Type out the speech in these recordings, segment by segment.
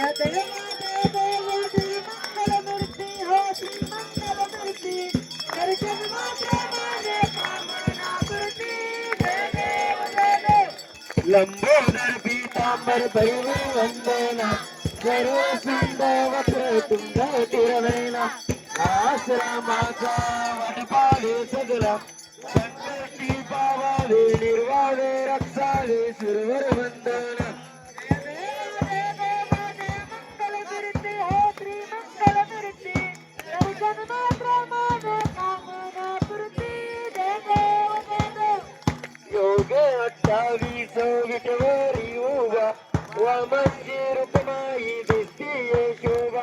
जय देवा जय देवा श्री मंगलमूर्ती हो श्री मंगलमूर्ती दर्शन मात्र माझे कामना विटवरी उभा वामनची रुक्माई दिसती शोभा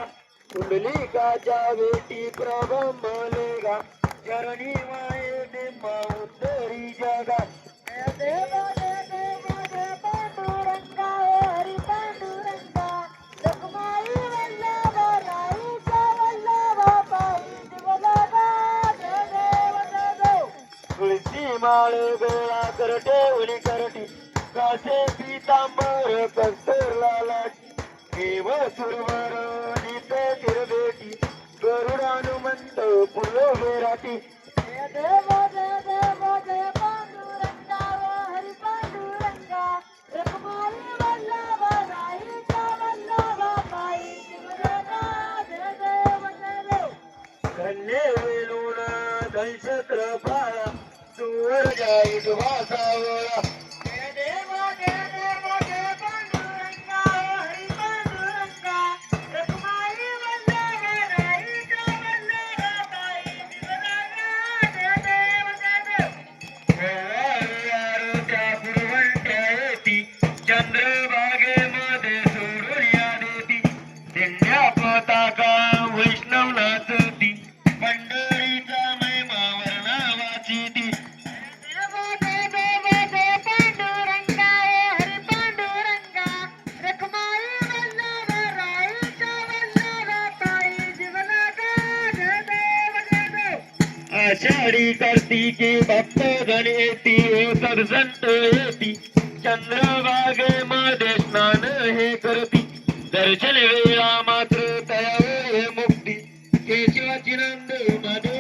कुंडलिकाच्या वेटी प्रबंबलेगा चरणी माये निम्मा उत्तरी जगा देवा देवा जय माळ गोळा कर करटी कासे पीतांबर कस्तूर लालाची देव सुरवर नीत तिरबेटी गरुडानुमंत फुलो बेराटी जय देव जय देव जय आषाढी कार्तिकी भक्त गण येती ओ सरसंत येती. चंद्रभागेमध्ये स्नान हे करती. दर्शन वेळा मात्र तयावे मुक्ती. केशवाची नंद माधवाची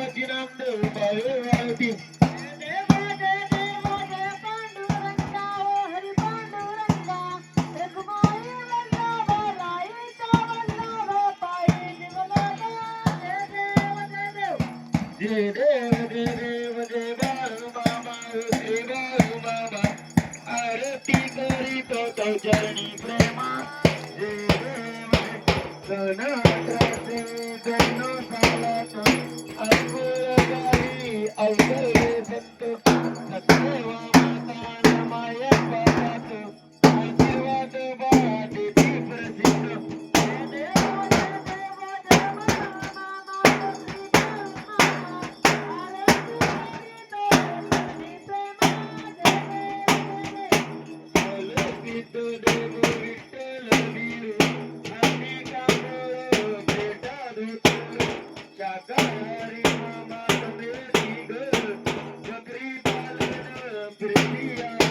जय देव जय देव जय बाळू बाबा श्री बाळू बाबा आरती करीतो तो चरणी प्रेमा जय देव सनात्राचे जन्म कालात अंकुर गावी अवतरले Mr. Leon.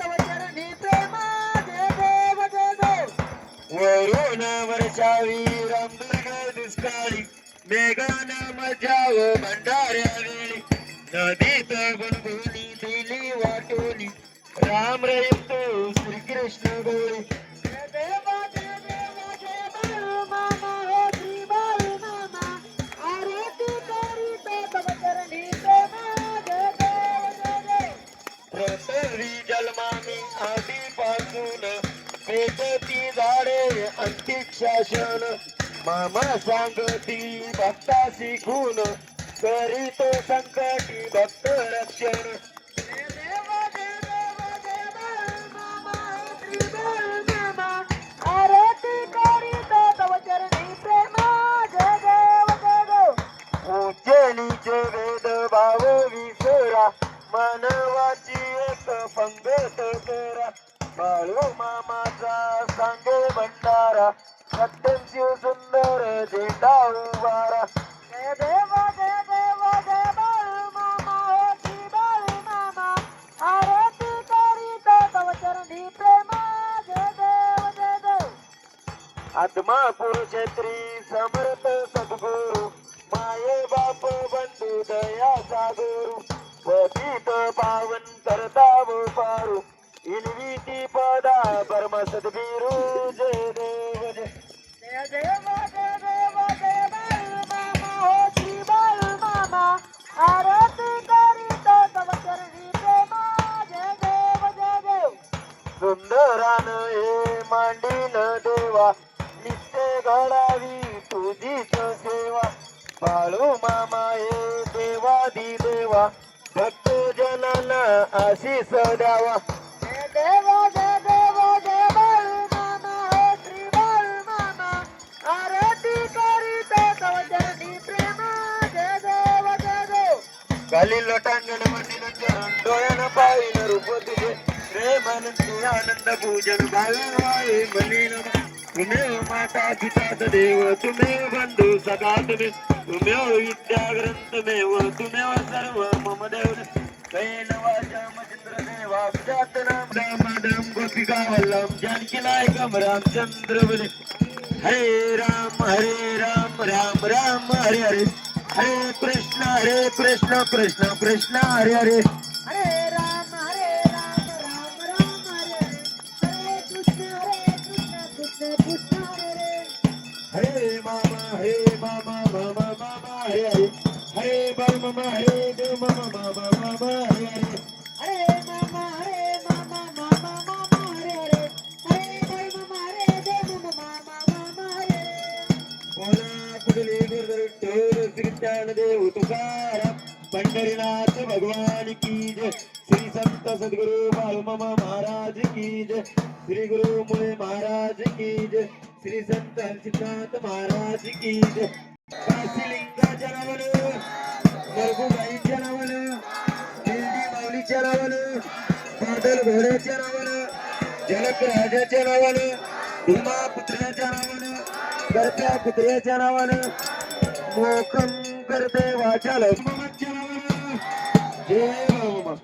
तव चरणी प्रेमा जय देव जय देव. वरून वर्षावी रामदुर्ग दुष्काळी मेघान मजाव भंडाऱ्या वेळी. नदीत गुणगुणी दिली वाटोली. राम रहीम तू श्रीकृष्ण गोळी अंतिक्षासन मामा सांगती भक्ता शिकून करीतो संकटी भक्त रक्षण. जय देव जय देव जय बाळ मामा हो श्री बाळ मामा आरती करीत तव चरणी प्रेमा जय देव जय देव उच्च नीच वेद भाव विसरा मानवाची एक पंगत करा. बाळू मामाचा सांगे भंडारा सत्यम शिव सुंदर झेंडा उभारा जय देव जय जय मामा हो श्री मामा आरती करीत तव चरणी प्रेमा जय देव जय देव आत्मा पुरुषेत्री समर्थ सद्गुरु माये बाप बंधू दया सागुरु पतित पावन करता वो पारू पदा परम सद्गुरु जय सुंदरान हे मांडील देवा नित्य घडावी तुझीच सेवा बाळू मामा हे देवादी देवा भक्त जनांना आशीष द्यावा. खाली लोटांगण मंदिर डोळ्यानं पाहिलं रूप तुझे आनंद पूजन भावे माता पितात देव तुम्हेव बंधू सदा तुम्ही. तुम्हेव विद्या ग्रंथमेव सर्व मम देव. राम वल्लम जानकी नायकम रामचंद्र हरे राम हरे राम राम राम हरे हरे. हरे कृष्ण हरे कृष्ण कृष्ण कृष्ण हरे हरे. हरे राम हरे राम राम राम हरे. हरे कृष्ण हरे कृष्ण कृष्ण कृष्ण हरे हरे. हरे मामा हरे मामा मामा मामा हरे हरे. हरे बल मामा हरे देव मामा मामा मामा हरे हरे. हरे मामा हरे गुरुदर श्री ज्ञानदेव तुकाराम पंढरीनाथ भगवान की जय. श्री संत सद्गुरु बाळूमामा महाराज की जय. श्री गुरु मुळे महाराज की जय. श्री संत हर्षनाथ महाराज की जय. काशीलिंगाच्या नावानं मरगुबाईच्या नावानं दिल्ली माऊलीच्या नावानं बादल घोड्याच्या नावानं जनक राजाच्या नावानं भीमा पुतळ्याच्या नावानं कर्त्या पुतळ्याच्या नावानं मोकम करते वाचाल नावानं जय बाबा